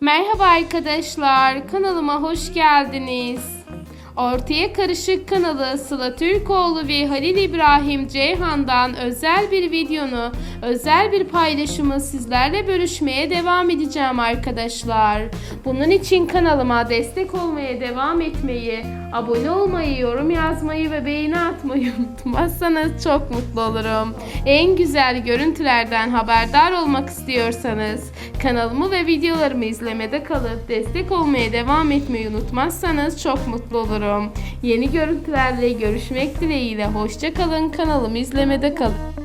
Merhaba arkadaşlar, kanalıma hoş geldiniz. Ortaya Karışık kanalı Sıla Türkoğlu ve Halil İbrahim Ceyhan'dan özel bir videonu, özel bir paylaşımı sizlerle bölüşmeye devam edeceğim arkadaşlar. Bunun için kanalıma destek olmaya devam etmeyi, abone olmayı, yorum yazmayı ve beğeni atmayı unutmazsanız çok mutlu olurum. En güzel görüntülerden haberdar olmak istiyorsanız kanalımı ve videolarımı izlemede kalıp destek olmaya devam etmeyi unutmazsanız çok mutlu olurum. Yeni görüntülerle görüşmek dileğiyle hoşça kalın kanalımı izlemede kalın.